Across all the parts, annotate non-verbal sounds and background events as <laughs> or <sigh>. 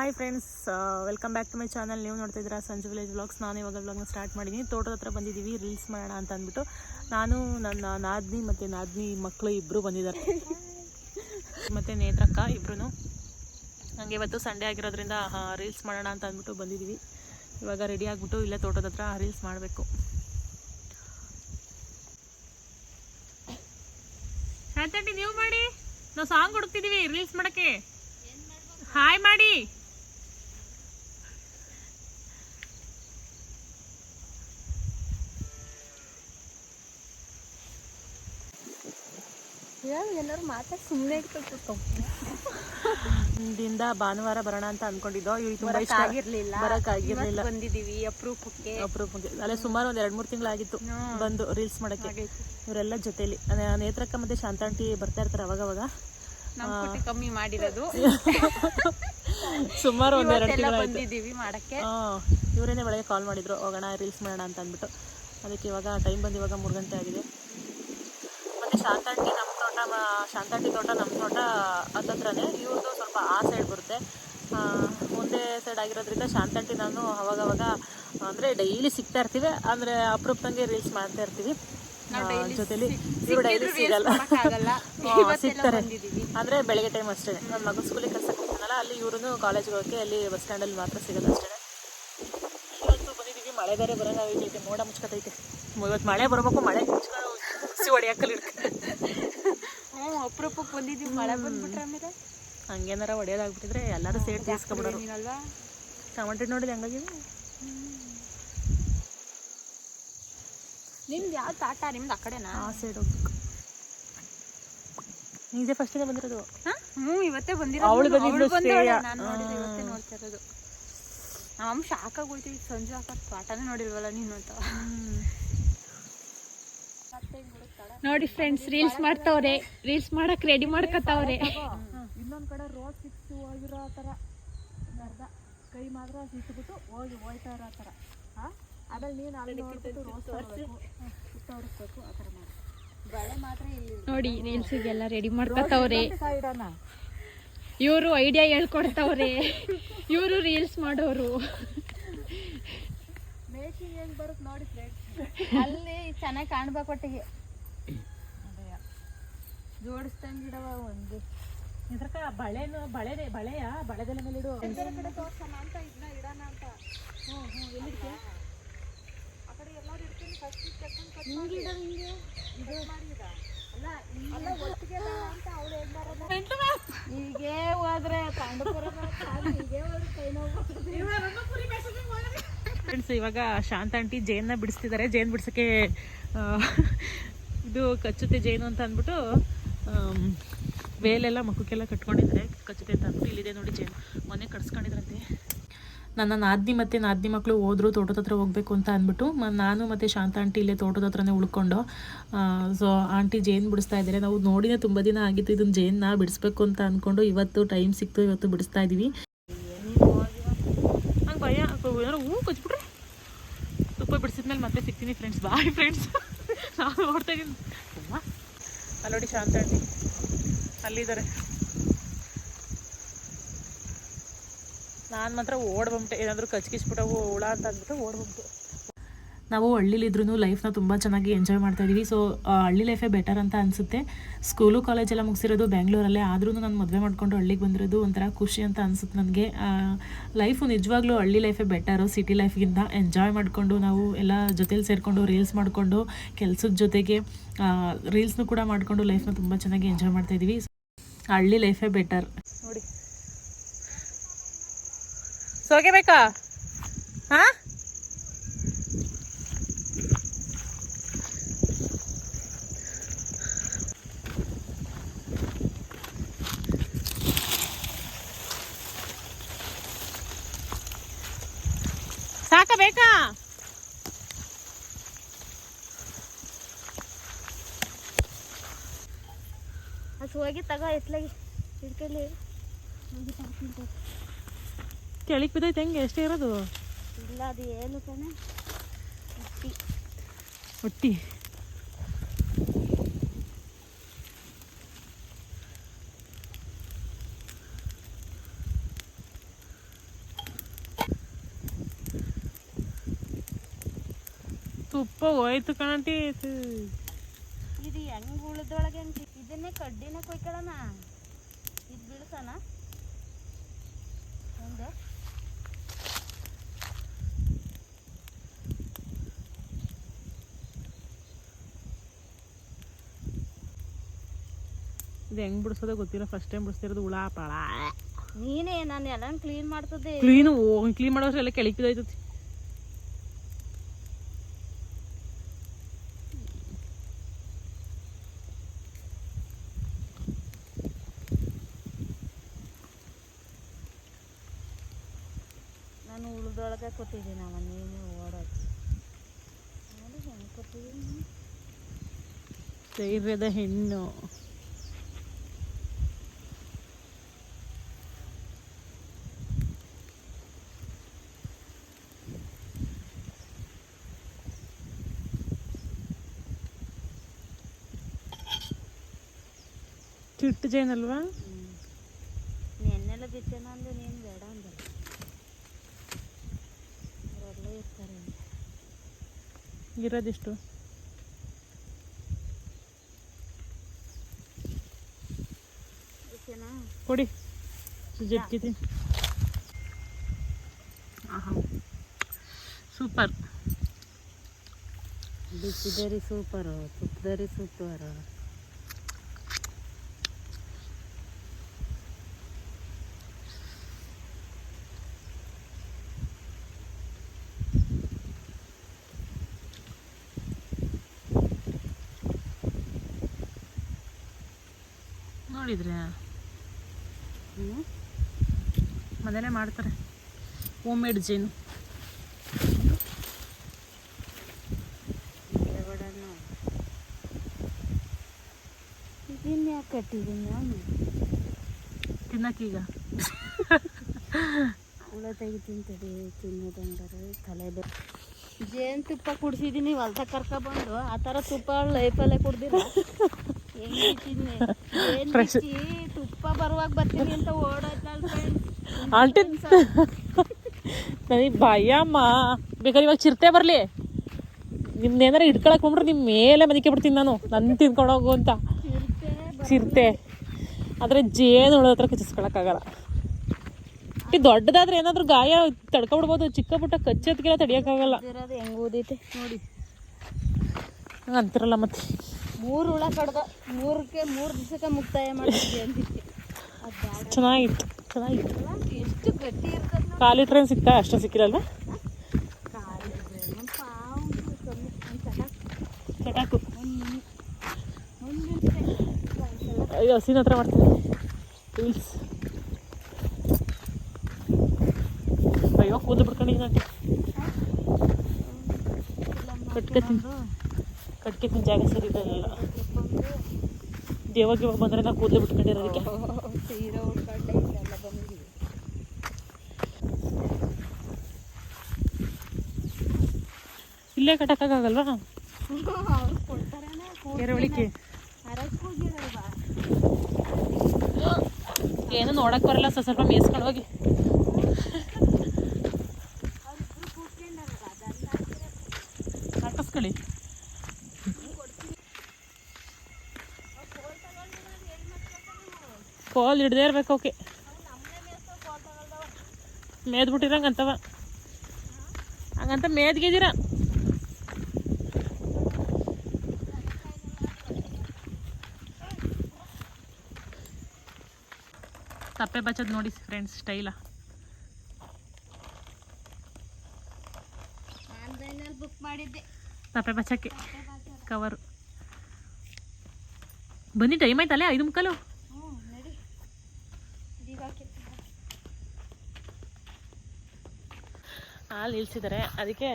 Hi friends welcome back to my channel ನೀವು ನೋಡ್ತಾ ಇದ್ದೀರಾ ಸಂಜು ವಿಲೇಜ್ ವ್ಲಾಗ್ಸ್ ನಾನು ಇವಾಗ ವ್ಲಾಗ್ನ ಸ್ಟಾರ್ಟ್ ಮಾಡಿದ್ದೀನಿ ತೋಟದ ಹತ್ರ ಬಂದಿದ್ದೀವಿ ರೀಲ್ಸ್ ಮಾಡೋಣ ಅಂತ ಅಂದ್ಬಿಟ್ಟು. ನಾನು ನನ್ನ ನಾದ್ನಿ ಮತ್ತು ನಾದ್ನಿ ಮಕ್ಕಳು ಇಬ್ಬರು ಬಂದಿದ್ದಾರೆ. ಮತ್ತು ನೇತ್ರಕ್ಕ ಇಬ್ರು ನನಗೆ ಇವತ್ತು ಸಂಡೇ ಆಗಿರೋದ್ರಿಂದ ರೀಲ್ಸ್ ಮಾಡೋಣ ಅಂತ ಅಂದ್ಬಿಟ್ಟು ಬಂದಿದ್ದೀವಿ ಇವಾಗ ರೆಡಿ ಆಗಿಬಿಟ್ಟು ಇಲ್ಲೇ ತೋಟದ ಹತ್ರ ರೀಲ್ಸ್ ಮಾಡಬೇಕು. ನೀವು ಮಾಡಿ. ನಾವು ಸಾಂಗ್ ಹುಡುಕ್ತಿದ್ದೀವಿ ರೀಲ್ಸ್ ಮಾಡೋಕ್ಕೆ. ಹಾಯ್ ಮಾಡಿ. ಎಲ್ಲರೂ ಮಾತಾಡಿ ಸುಮ್ಮನೆ ಹಿಂದಿಂದ ಭಾನುವಾರ ಬರೋಣ ಅಂತ ಅನ್ಕೊಂಡಿದ್ದೋ? ಇವ್ರಿಗೆ ತುಂಬಾ ಇಷ್ಟ. ಆಗಿರ್ಲಿಲ್ಲ. ಬರಕ್ಕಾಗಿರ್ಲಿಲ್ಲ ಬಂದಿದೀವಿ ಅಪರೂಪಕ್ಕೆ. ಅಪರೂಪಕ್ಕೆ. ಅಲ್ಲೇ ಸುಮಾರು ಒಂದ್ ಎರಡ್ ಮೂರ್ ತಿಂಗಳಾಗಿತ್ತು ಬಂದು ರೀಲ್ಸ್ ಮಾಡಕ್ಕೆ. ಇವರೆಲ್ಲ ಜೊತೆಲಿ. ನೇತ್ರಕ್ಕ ಮತ್ತೆ ಶಾಂತಾಂಟಿ ಬರ್ತಾ ಇರ್ತಾರೆ ಅವಾಗ ಅವಾಗ ಕಮ್ಮಿ ಮಾಡಿರೋದು. ಸುಮಾರು ಒಂದ್ ಎರಡು ತಿಂಗಳ ಬಂದಿದ್ದೀವಿ ಮಾಡಕ್ಕೆ. ಇವರೇನೆ ಬೆಳಗ್ಗೆ ಕಾಲ್ ಮಾಡಿದ್ರು. ಹೋಗೋಣ ರೀಲ್ಸ್ ಮಾಡೋಣ ಅಂತ ಅಂದ್ಬಿಟ್ಟು. ಅದಕ್ಕೆ ಇವಾಗ ಟೈಮ್ ಬಂದು ಇವಾಗ ಮೂರು ಗಂಟೆ ಆಗಿದೆ. ಮತ್ತೆ ಶಾಂತಾಂಟಿ ನಮ್ಮ ತೋಟ ಶಾಂತಾಟಿ ತೋಟ ನಮ್ಮ ತೋಟ ಹತ್ತತ್ರನೇ. ಇವ್ರದ್ದು ಸ್ವಲ್ಪ ಆ ಸೈಡ್ ಬರುತ್ತೆ. ಮುಂದೆ ಒಂದೇ ಸೈಡ್ ಆಗಿರೋದ್ರಿಂದ ಶಾಂತಾಂಟಿ ನಾನು ಅವಾಗವಾಗ ಅಂದರೆ ಡೈಲಿ ಸಿಗ್ತಾ ಇರ್ತೀವಿ. ಅಂದರೆ ಅಪರೂಪದಂಗೆ ರೀಲ್ಸ್ ಮಾಡ್ತಾ ಇರ್ತೀವಿ. ಜೊತೆಲಿ ಇವ್ರು ಡೈಲಿ ಸಿಗಲ್ಲ. <laughs> ಸಿಗ್ತಾರೆ. ಅಂದರೆ ಬೆಳಗ್ಗೆ ಟೈಮ್ ಅಷ್ಟೇ. ನನ್ನ ಮಗನ ಸ್ಕೂಲಿಗೆ ಕಳ್ಸಕ್ಕೆ ಹೋಗ್ತಾನಲ್ಲ ಅಲ್ಲಿ ಇವ್ರೂ ಕಾಲೇಜ್ಗೆ ಹೋಗಿ ಅಲ್ಲಿ ಬಸ್ ಸ್ಟ್ಯಾಂಡಲ್ಲಿ ಮಾತ್ರ ಸಿಗಲ್ಲ ಅಷ್ಟೇ. ಇವತ್ತು ಬಂದಿದ್ದೀವಿ. ಮಳೆ ಬೇರೆ ಬರೋಂಗಾಗೈತೆ ಮೋಡ ಮುಚ್ಕತೈತೆ. ಇವತ್ತು ಮಳೆ ಬರಬೇಕು ಮಳೆ ಮುಚ್ಕೊಂಡು ಬಿಸಿ <laughs> ಹೊಡಿಯಾಕಲ್ಲಿ <laughs> ಹ್ಞೂ ಅಪರೂಪಕ್ಕೆ ಬಂದಿದ್ದೀವಿ ಮಳೆ ಬಂದ್ಬಿಟ್ರೆ ಆಮೇಲೆ. ಹಂಗೇನಾರ ಒಡೆಯೋದಾಗ್ಬಿಟ್ಟಿದ್ರೆ ಎಲ್ಲರೂ ಸೇರಿ ತೀರ್ಸ್ಕೊಬಿಡೋರು. ನೀನಲ್ವಾ ಟಮಾಟೆ ನೋಡಿದ್ರೆ ಹಂಗಾಗಿ? ನಿಮ್ದು ಯಾವ ತಾಟ? ನಿಮ್ದು ಆ ಕಡೆನಾ? ಆ ಸೈಡ್ ಹೋಗ್ಬೇಕು. ನೀದೇ ಫಸ್ಟಿಗೆ ಬಂದಿರೋದು? ಹ್ಞೂ ಇವತ್ತೇ ಬಂದಿರೋದು. ಅವಳು ಬಂದಿದ್ದು ಶ್ರೇಯ. ನಾನು ನೋಡಿದೆ ಇವತ್ತೇ ನೋಡ್ತಾ ಇರೋದು. ನಮ್ಮ ಶಾಖ ಸಂಜೆ ಹಾಕೋ ತಾಟನೇ ನೋಡಿಲ್ವಲ್ಲ ನೀನು ಅಂತ. ನೋಡಿ ಫ್ರೆಂಡ್ಸ್ ರೀಲ್ಸ್ ಮಾಡ್ತಾವ್ರೆ. ರೀಲ್ಸ್ ಮಾಡಕ್ ರೆಡಿ ಮಾಡ್ಕೊತಾವ್ರೆ ಇನ್ನೊಂದು ಕಡೆ ರೋಡ್ ಸಿಕ್ಸ್ ಹೋಗಿರೋ ಥರ ಅರ್ಧ ಕೈ ಮಾತ್ರ ಸಿಕ್ಬಿಟ್ಟು ಹೋಗಿ ಹೋಯ್ತಾ ಇರೋ ತರ. ಆಮೇಲೆ ನೀನು ಅಲ್ಲಿ ನೋಡ್ಬಿಟ್ಟು ರೋಸ್ ತೋರಿಸ್ಬೇಕು ಸುತ್ತೋರಿಸ್ಬೇಕು ಆ ಥರ ಮಾಡಿ. ಬಳೆ ಮಾತ್ರ ಇಲ್ಲಿ ನೋಡಿ ರೀಲ್ಸಿಗೆಲ್ಲ ರೆಡಿ ಮಾಡ್ಕೊತಾವ್ರೆ ಇವರು ಐಡಿಯಾ ಹೇಳ್ಕೊಡ್ತಾವ್ರೆ. ಇವರು ರೀಲ್ಸ್ ಮಾಡೋರು. ಮೇಕಿಂಗ್ ಹೆಂಗೆ ಬರುತ್ತೆ ನೋಡಿ ಫ್ರೆಂಡ್ಸ್ ಅಲ್ಲಿ ಚೆನ್ನಾಗಿ ಕಾಣ್ಬೇಕು ಒಟ್ಟಿಗೆ. ಜೋಡಿಸ್ದಂಗಿಡವ ಒಂದು. ಇದ್ರಕ ಬಳೆನು ಬಳೆ ಬಳೆಯ? ಬಳೆದೆಲೆ ಮೇಲೆ ಇಡು. ಕಡೆ ತೋರ್ಸಣ ಅಂತ ಇದನ್ನ ಇಡೋಣ ಅಂತ. ಹಿಂಗೆ ಇಡೋದು ಹಿಂಗೆ? ಹೀಗೆ ಹೋದ್ರೆ ಪಾಂಡಪುರ ಹೀಗೆ ಹೋದ್ರೆ ಕೈ ನೋವು ಫ್ರೆಂಡ್ಸ್ ಇವಾಗ ಶಾಂತ ಆಂಟಿ ಜೇನ್ನ ಬಿಡಿಸ್ತಿದ್ದಾರೆ ಜೇನ್ ಬಿಡ್ಸಕ್ಕೆ ಇದು ಕಚ್ಚುತ್ತೆ ಜೇನು ಅಂತ ಅಂದ್ಬಿಟ್ಟು ವೇಲೆಲ್ಲ ಮಕ್ಕಕ್ಕೆಲ್ಲ ಕಟ್ಕೊಂಡಿದ್ದಾರೆ. ಕಚ್ಚುತ್ತೆ ಅಂತ ಅಂದ್ಬಿಟ್ಟು ಇಲ್ಲಿದೆ ನೋಡಿ ಜೇನು. ಮೊನ್ನೆ ಕಟ್ಸ್ಕೊಂಡಿದ್ರಂತೆ. ನನ್ನ ನಾದ್ನಿ ಮತ್ತು ನಾದ್ನಿ ಮಕ್ಕಳು ಹೋದ್ರು ತೋಟದ ಹತ್ರ ಹೋಗ್ಬೇಕು ಅಂತ ಅಂದ್ಬಿಟ್ಟು ನಾನು ಮತ್ತು ಶಾಂತ ಆಂಟಿ ಇಲ್ಲೇ ತೋಟದ ಹತ್ರನೇ ಉಳ್ಕೊಂಡು ಸೊ ಆಂಟಿ ಜೇನು ಬಿಡಿಸ್ತಾ ಇದ್ದಾರೆ. ನಾವು ನೋಡಿನೇ ತುಂಬ ದಿನ ಆಗಿತ್ತು ಇದನ್ನ ಜೇನ್ನ ಬಿಡಿಸ್ಬೇಕು ಅಂತ ಅಂದ್ಕೊಂಡು ಇವತ್ತು ಟೈಮ್ ಸಿಕ್ತು, ಇವತ್ತು ಬಿಡಿಸ್ತಾ ಇದ್ದೀವಿ ಹಂಗೆ ಭಯ ಹೂ ಕಚ್ಬಿಟ್ರೆ? ತುಪ್ಪ ಬಿಡಿಸಿದ್ಮೇಲೆ ಮತ್ತೆ ಸಿಗ್ತೀನಿ ಫ್ರೆಂಡ್ಸ್ ಬಾಯ್ ಫ್ರೆಂಡ್ಸ್ ನಾನು ನೋಡ್ತಾ ಇದ್ದೀನಿ. ಅಲ್ಲಿ ನೋಡಿ ಶಾಂತ ಆಂಟಿ ಅಲ್ಲಿದ್ದಾರೆ. ನಾನು ಮಾತ್ರ ಓಡ್ ಬಂಬಿಟ್ಟೆ ಏನಾದರೂ ಕಚ್ಕಿಸ್ಬಿಟ್ಟವು ಹುಳ ಅಂತ ಅಂದ್ಬಿಟ್ಟು ಓಡ್ ಬಂಬಿಟ್ಟು ನಾವು ಹಳ್ಳಿಲಿದ್ರೂ ಲೈಫ್ನ ತುಂಬ ಚೆನ್ನಾಗಿ ಎಂಜಾಯ್ ಮಾಡ್ತಾ ಇದೀವಿ ಸೊ ಹಳ್ಳಿ ಲೈಫೇ ಬೆಟರ್ ಅಂತ ಅನಿಸುತ್ತೆ. ಸ್ಕೂಲು ಕಾಲೇಜೆಲ್ಲ ಮುಗಿಸಿರೋದು ಬ್ಯಾಂಗ್ಳೂರಲ್ಲೇ ಆದ್ರೂ ನಾನು ಮದುವೆ ಮಾಡಿಕೊಂಡು ಹಳ್ಳಿಗೆ ಬಂದಿರೋದು ಒಂಥರ ಖುಷಿ ಅಂತ ಅನಿಸುತ್ತೆ ನನಗೆ. ಲೈಫು ನಿಜವಾಗ್ಲೂ ಹಳ್ಳಿ ಲೈಫೇ ಬೆಟರು ಸಿಟಿ ಲೈಫ್ಗಿಂತ ಎಂಜಾಯ್ ಮಾಡಿಕೊಂಡು ನಾವು ಎಲ್ಲ ಜೊತೇಲಿ ಸೇರಿಕೊಂಡು ರೀಲ್ಸ್ ಮಾಡಿಕೊಂಡು ಕೆಲಸದ ಜೊತೆಗೆ ರೀಲ್ಸ್ನು ಕೂಡ ಮಾಡಿಕೊಂಡು ಲೈಫ್ನ ತುಂಬ ಚೆನ್ನಾಗಿ ಎಂಜಾಯ್ ಮಾಡ್ತಾ ಇದೀವಿ ಹಳ್ಳಿ ಲೈಫೇ ಬೆಟರ್ ನೋಡಿ. ಸೋಗೆ ಬೇಕಾ? ಹಾ ಸಾಕ ಬೇಕಾ? ಅದು ಹೋಗಿ ತಗೋ ಎತ್ಲಾಗಿ. ಹಿಡ್ಕಲಿ ಕೆಳಗೆ ಬಿದ್ದೈತೆ ಹೆಂಗೆ? ಎಷ್ಟೇ ಇರೋದು? ಇಲ್ಲ ಅದು ಏನು ಕಣೆ ಒಟ್ಟಿ ತುಪ್ಪ ಹೋಯ್ತು ಕಣಟಿ ಇದು ಹೆಂಗ್ ಉಳ್ದೊಳಗೆ ಇದನ್ನೇ ಕಡ್ಡಿನ ಕೊಯ್ಕೊಳ್ಳೋಣ ಇದು ಬೀಳ್ತಾನ ಒಂದು. ಇದು ಹೆಂಗ್ ಬಿಡಿಸೋದೇ ಗೊತ್ತಿಲ್ಲ. ಫಸ್ಟ್ ಟೈಮ್ ಬಿಡಿಸ್ತಿರೋದು ಹುಳ ಪಾಳ ನೀನೇ ನಾನು ಎಲ್ಲ ಕ್ಲೀನ್ ಮಾಡ್ತದೆ ಕ್ಲೀನ್ ಕ್ಲೀನ್ ಮಾಡೋಷ್ಟು ಎಲ್ಲ ನಾನು ಉಳ್ದೊಳಗೆ ಕೂತಿದ್ದೀನಿ ಅವ ನೀನು ಓಡೋದು ನೋಡಿ ಹೆಂಗೆ ಕೂತಿದ್ದೀನಿ ಧೈರ್ಯದ ಹೆಣ್ಣು ಚಿಟ್ಟು ಜೈನ್ ಇರೋದಿಷ್ಟು. ಕೊಡಿ. ಜಟ್ಕಿತಿ ಆಹಾ. ಸೂಪರ್. ಬಿಸಿದರಿ ಸೂಪರು ತುಪ್ಪದರಿ ಸೂಪರು. ನೋಡಿದ್ರೆ. ಹ್ಞೂ ಮನೇಲೆ ಮಾಡ್ತಾರೆ. ಹೋಮ್ ಮೇಡ್ ಜೇನು ಯಾಕೆ ಕಟ್ಟಿದ್ದೀನಿ ನಾನು? ತಿನ್ನಕ್ಕೀಗ ಹುಳ ತೆಗಿತೀನಿ ತಡಿ ತಿನ್ನೋದಂಗಾರೆ ತಲೆ ಜೇನು ತುಪ್ಪ ಕುಡ್ಸಿದ್ದೀನಿ ಹೊಲ್ದಾಗ ಕರ್ಕೊಬಂದು ಆ ಥರ ತುಪ್ಪ ಲೈಫಲ್ಲೇ ಕುಡ್ದಿಲ್ಲ. <laughs> ತುಪ್ಪ ಬರುವಾಗ ಬರ್ತೀನಿ ಅಂತ ಓಡಾಯ್ತಾಳ ಆಂಟಿ ನನಗೆ ಭಯಮ್ಮ ಬೇಕಾದ್ರೆ ಇವಾಗ ಚಿರತೆ ಬರಲಿ. ನಿಮ್ದೇನಾರ ಇಟ್ಕೊಳಕ್ ಹೋಗ್ಬಿಟ್ರೆ ನಿಮ್ಮ ಮೇಲೆ ಮದಿಕೆ ಬಿಡ್ತೀನಿ ನಾನು. ನನ್ನ ತಿನ್ಕೊಂಡು ಹೋಗು ಅಂತ. ಚಿರತೆ ಆದರೆ ಜೇನು ಹುಳ ಹತ್ರ ಕಚ್ಚಿಸ್ಕೊಳಕ್ಕಾಗಲ್ಲ ಈ ದೊಡ್ಡದಾದ್ರೆ ಏನಾದರೂ ಗಾಯ ತಡ್ಕೊಬಿಡ್ಬೋದು ಚಿಕ್ಕ ಪುಟ್ಟ ಕಚ್ಚತ್ಗೆಲ್ಲ ತಡಿಯೋಕ್ಕಾಗಲ್ಲ ಹೆಂಗೆ ಓದೈತೆ? ನೋಡಿ. ಹಂಗೆ ಅಂತಿರಲ್ಲ ಮತ್ತೆ. ಮೂರು ಹುಳ ಕಡ್ದ ಮೂರಕ್ಕೆ ಮೂರು ದಿವಸಕ್ಕೆ ಮುಕ್ತಾಯ ಮಾಡಿದ್ವಿ ಅಂದಿಕ್ಕೆ ಅದು ಬ್ಯಾಡ ಚೆನ್ನಾಗಿತ್ತು ಚೆನ್ನಾಗಿತ್ತು. ಅಲ್ಲ? ಎಷ್ಟು ಗಟ್ಟಿ ಇರ್ತದೆ ನೋಡಿ. ಖಾಲಿ ಟ್ರೈನ್ ಸಿಗ್ತಾ ಅಷ್ಟು ಸಿಕ್ಕಿರಲ್ವ? ಕಾಲು ನಮ್ಮ ಪಾವು ಕಮ್ಮಿ. ಒಂದು ಚಟಾಕ್ ಚಟಾಕು ಒಂದು ಒಂದು ನಿಮಿಷ ಅಯ್ಯೋ ಹಸಿನ ಹತ್ರ ಮಾಡ್ತೀನಿ. ರೀಲ್ಸ್ ಅಯ್ಯೋ ಕೂದಲು ಬಿಡ್ಕೊಂಡಿದ್ದೀನಿ ಆಂಟಿ ಕಟ್ಕೊತೀನಿ. ಕಟ್ಕೊತೀನಿ ಜಾಗ ಸರಿ ಇಲ್ಲ ದೇವಾಗ ಇವಾಗ ಬಂದ್ರೆ ನಾ ಕೂದಲು ಬಿಟ್ಕೊಂಡಿರೋದಕ್ಕೆ ಸೀರೆ ಉಟ್ಕೊಂಡೆ ಇಲ್ಲೆಲ್ಲ ಬಂದಿದ್ದೀವಿ ಇಲ್ಲೇ ಕಟ್ಟಕ್ಕಾಗಲ್ವಾ ಅವ್ರು ಕೊಡ್ತಾರೇನೋ ಎರವಳಿಕೆ ಅರಸ್ ಹೋಗಿರಲ್ವಾ ಏನು ನೋಡಕ್ ಬರಲ್ಲ ಸ್ವಲ್ಪ ಸ್ವಲ್ಪ ಮೇಸ್ಕೊಂಡು ಹೋಗಿ ಅವ್ರಿಬ್ರು ಕೂತ್ಕೊಂಡಲ್ವಾ ಅದೆಲ್ಲ ಹಾಕಿಸ್ಕೊಳ್ಳಿ ಕೋಲ್ ಹಿಡ್ದೇ ಇರ್ಬೇಕು ಓಕೆ ಮೇದ್ಬಿಟ್ಟಿರಂಗ ಅಂತವ. ಹಂಗಂತ ಮೇದ್ಗಿದ್ದೀರ. ತಪ್ಪೆ ಬಚ್ಚದ್ ನೋಡಿ ಫ್ರೆಂಡ್ಸ್ ಸ್ಟೈಲ. ಬುಕ್ ಮಾಡಿದ್ದೆ. ತಪ್ಪೆ ಬಚ್ಚಕ್ಕೆ. ಕವರು. ಬನ್ನಿ ಟೈಮ್ ಆಯ್ತಲ್ಲೇ ಐದು ಮುಕ್ಕಾಲು ಹ್ಞೂ ನಡಿ ಇದೀಗ ಹಾಕಿರ್ತೀನಿ ಹಾಲು ನಿಲ್ಸಿದ್ದಾರೆ ಅದಕ್ಕೆ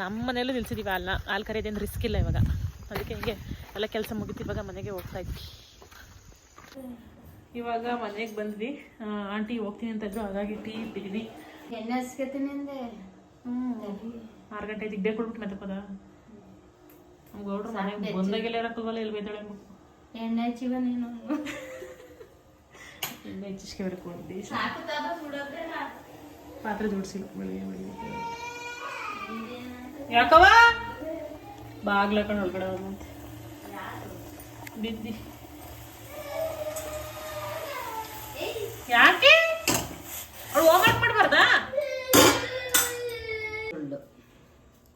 ನಮ್ಮ ಮನೆಯಲ್ಲೂ ನಿಲ್ಸಿದ್ದೀವಿ ಹಾಲನ್ನ ಹಾಲು ಕರೆಯೋದೇನು ರಿಸ್ಕ್ ಇಲ್ಲ ಇವಾಗ. ಅದಕ್ಕೆ ಹಿಂಗೆ ಎಲ್ಲ ಕೆಲಸ ಮುಗಿತು ಇವಾಗ ಮನೆಗೆ ಹೋಗ್ತಾ ಇದ್ವಿ. ಇವಾಗ ಮನೆಗೆ ಬಂದ್ವಿ. ಆಂಟಿ ಹೋಗ್ತೀನಿ ಅಂತ ಇದ್ರು. ಹಾಗಾಗಿ ಟೀ ಇಟ್ಟಿದ್ದೀನಿ ಎಣ್ಣೆ ಹಸ್ಕತೀನಿ ಅಂದೆ. ಆರು ಗಂಟೆ ದಿಗ್ಡೆ ಕೊಡ್ಬಿಟ್ಟು ಮತ್ತೆ ಪದ. ನಮ್ಮ ಗೌಡ್ರು ಮನೆಗೆ ಬಂದಾಗೆಲ್ಲ ಇರೋಕ್ಕಾಗಲ್ಲ ಎಲ್ಲಿ ಬೈತಾಳೆ ಎಣ್ಣೆ ಹಚ್ಚಿವ ನೀನು. ಎಣ್ಣೆ ಹೆಚ್ಚಿಸ್ಕೆ ಹೋಗ್ಬಿಟ್ಟು ಸಾಕು ತಾದ ಸುಡೋದ್ರೆ ಪಾತ್ರೆ ಜೋಡಿಸಿಲ್ಲ. ಬೆಳಿಗ್ಗೆ ಬೆಳಿಗ್ಗೆ ಯಾಕವ ಬಾಗ್ಲ ಕಡೆ ಒಳಗಡೆ ಹೋಗಂತೆ ಬಿದ್ದಿ. ಯಾಕೆ? ಅವಳು ಹೋಮ್ವರ್ಕ್ ಮಾಡಬಾರ್ದಾ?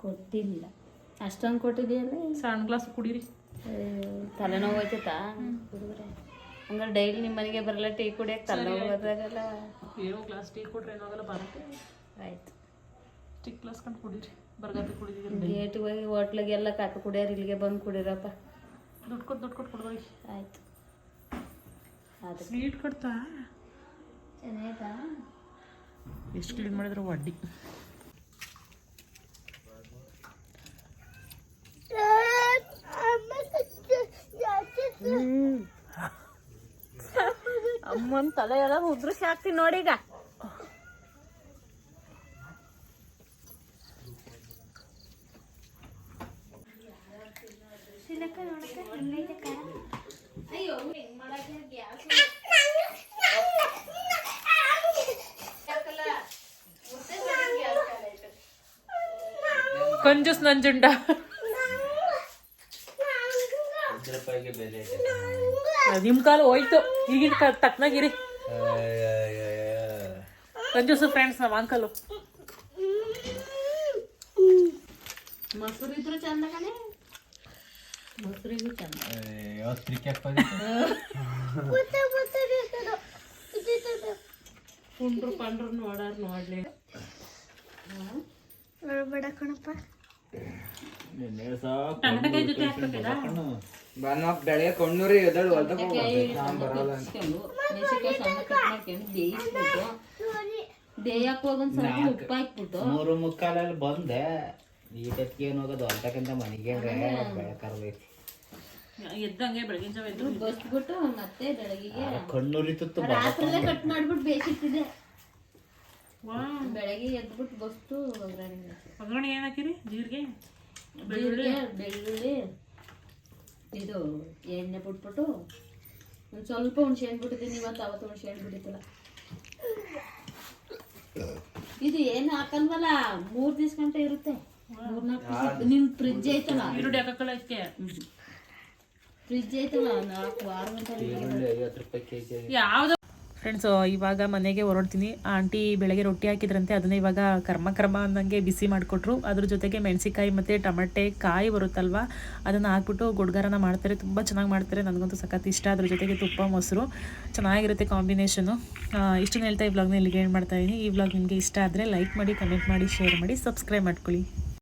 ಕೊಟ್ಟಿಲ್ಲ. ಅಷ್ಟೊಂದು ಕೊಟ್ಟಿದೆಯಲ್ಲ? ಸಣ್ಣ ಗ್ಲಾಸ್ ಕುಡೀರಿ. ತಲೆನೋವು ಹೋಯ್ತೈತಾ? ಹುಡುಗರೆ. ಹಂಗಾರೆ ಡೈಲಿ ನಿಮ್ಮ ಮನೆಗೆ ಬರಲ್ಲ ಟೀ ಕುಡಿಯಕ್ಕೆ ತಲೆನೋವು ಹೋಗೋದಾಗಲ್ಲ. ಏನೋ ಗ್ಲಾಸ್ ಟೀ ಕೊಟ್ರೆ ಏನಾಗಲ್ಲ ಬರುತ್ತೆ. ಆಯ್ತು. ಚಿಕ್ಕ ಗ್ಲಾಸ್ ಕಂಡು ಕುಡೀರಿ ಬರ್ಗಾತಿ ಕುಡಿದಿದ್ದೀರಿ ಡೇಟಿಗೆ ಹೋಗಿ ಹೋಟ್ಲಿಗೆಲ್ಲ ಕಾಫಿ ಕುಡಿಯೋರು ಇಲ್ಲಿಗೆ ಬಂದು ಕುಡಿರಪ್ಪ. ದುಡ್ಡು ಕೊಟ್ಟು ದುಡ್ಡು ಕೊಟ್ಟು ಕೊಡ್ಬೋದು ಆಯ್ತು. ಅದು ಸ್ವೀಟ್ ಕೊಡ್ತಾ? ಚೆನ್ನಾಯ್ತಾ ಎಷ್ಟು ಕ್ಲೀನ್ ಮಾಡಿದ್ರು ವಡ್ಡಿ ಅಮ್ಮನ ತಲೆ ಎಲ್ಲ ಉದ್ರಿಸಿ ಹಾಕ್ತೀನಿ ನೋಡಿ ಈಗ ಕಂಜೂಸ್ ನಂಜುಂಡ ನಿಮ್ ಕಾಲ ಹೋಯ್ತು. ಈಗಿನ ಕಾಲ ತಕ್ಕನಾಗಿರಿ ಕಂಜೂಸು ಫ್ರೆಂಡ್ಸ್ ನಮ್ಮ ಅಂಕಲು ಮೊಸರು ಇದ್ರು ಚಂದ ಕಣೆ. ಮೊಸರಿಗೂ ಚಂದ. ಕುಂಡ್ರು ಪಂಡ್ರು ನೋಡಾರ ನೋಡ್ಲಿ ಟಮಟಕಾಯಿ ಜೊತೆ ಹಾಕ್ಬೇಕಿಲ್ಲ? ಬೆಳೆ ಕಣ್ಣೂರಿ ಎದಳು ಹೊಲ್ದಾಗ ಮೆಣಸಿನ್ಕಾಯಿ ಸಣ್ಣ ಕಟ್ ಮಾಡ್ಕೊಂಡು ಬೇಯಿಸ್ಬಿಟ್ಟು ಬೇಯಕ್ಕೆ ಹೋಗೊಂದ್ ಸ್ವಲ್ಪ ಉಪ್ಪು ಹಾಕ್ಬಿಟ್ಟು ಮೂರು ಮುಕ್ಕಾಲಲ್ಲಿ ಬಂದೆ. ಈಗ ಏನು ಹೋಗೋದು? ಹೊಲ್ತಕ್ಕಿಂತ ಮನೆಗೆ ಬೆಳಕರ್ದೈತಿ ಎದ್ದಂಗೆ ಬೆಳಗಿನ ಜಾವ ಎದ್ದು ಬಸ್ಬಿಟ್ಟು ಮತ್ತೆ ಬೆಳಗಿಗೆ ಕಣ್ಣೂರಿತ್ತು ರಾತ್ರಿಲೇ ಕಟ್ ಮಾಡ್ಬಿಟ್ಟು ಬೇಯಿಸಿಟ್ಟಿದೆ ವಾ ಬೆಳಗ್ಗೆ ಎದ್ಬಿಟ್ಟು ಬಸ್ತು ಒಗ್ಗರಣೆ. ಒಗ್ಗರಣೆ ಏನ್ ಹಾಕಿರಿ? ಜೀರಿಗೆ? ಬೆಳ್ಳುಳ್ಳಿ? ಬೆಳ್ಳುಳ್ಳಿ ಇದು ಎಣ್ಣೆ ಬಿಟ್ಬಿಟ್ಟು ಒಂದು ಸ್ವಲ್ಪ ಹುಣಸೆ ಹಣ್ಣು ಬಿಟ್ಟಿದ್ದೀನಿ ಇವತ್ತು ಅವತ್ತು ಹುಣಸೆ ಹಣ್ಣು ಬಿಟ್ಟಿತ್ತಲ್ಲ. ಇದು ಏನು ಹಾಕಲ್ವಲ್ಲ? ಮೂರ್ ದಿವ್ಸ ಗಂಟೆ ಇರುತ್ತೆ. ಮೂರ್ನಾಲ್ಕು ನಿನ್ ಫ್ರಿಜ್ ಐತಲ್ಲ? ಈರುಳ್ಳಿ ಹಾಕಲ್ಲ ಇದಕ್ಕೆ ಫ್ರಿಜ್ ಐತಲ್ಲ? ನಾಲ್ಕು ವಾರ ಗಂಟೆ ಯಾವ್ದು ಫ್ರೆಂಡ್ಸ್ ಇವಾಗ ಮನೆಗೆ ಹೊರಡ್ತೀನಿ. ಆಂಟಿ ಬೆಳಗ್ಗೆ ರೊಟ್ಟಿ ಹಾಕಿದ್ರಂತೆ, ಅದನ್ನ ಇವಾಗ ಕರ್ಮ ಕರ್ಮ ಅಂದಂಗೆ ಬಿಸಿ ಮಾಡಿಕೊಟ್ರು. ಅದ್ರ ಜೊತೆಗೆ ಮೆಣಸಿಕಾಯಿ ಮತ್ತು ಟಮಟೆ ಕಾಯಿ ಬರುತ್ತಲ್ವ, ಅದನ್ನು ಹಾಕ್ಬಿಟ್ಟು ಗುಡ್ಗಾರನ ಮಾಡ್ತಾರೆ. ತುಂಬ ಚೆನ್ನಾಗಿ ಮಾಡ್ತಾರೆ. ನನಗಂತೂ ಸಖತ್ ಇಷ್ಟ. ಅದ್ರ ಜೊತೆಗೆ ತುಪ್ಪ, ಮೊಸರು. ಚೆನ್ನಾಗಿರುತ್ತೆ ಕಾಂಬಿನೇಷನು. ಇಷ್ಟನ್ನು ಹೇಳ್ತಾ ಈ ವ್ಲಾಗ್ನ ಇಲ್ಲಿಗೆ ಏನು ಮಾಡ್ತಾ ಇದ್ದೀನಿ ಈ ವ್ಲಾಗ್ ನಿಮಗೆ ಇಷ್ಟ ಆದರೆ ಲೈಕ್ ಮಾಡಿ, ಕಮೆಂಟ್ ಮಾಡಿ, ಶೇರ್ ಮಾಡಿ, ಸಬ್ಸ್ಕ್ರೈಬ್ ಮಾಡ್ಕೊಳ್ಳಿ.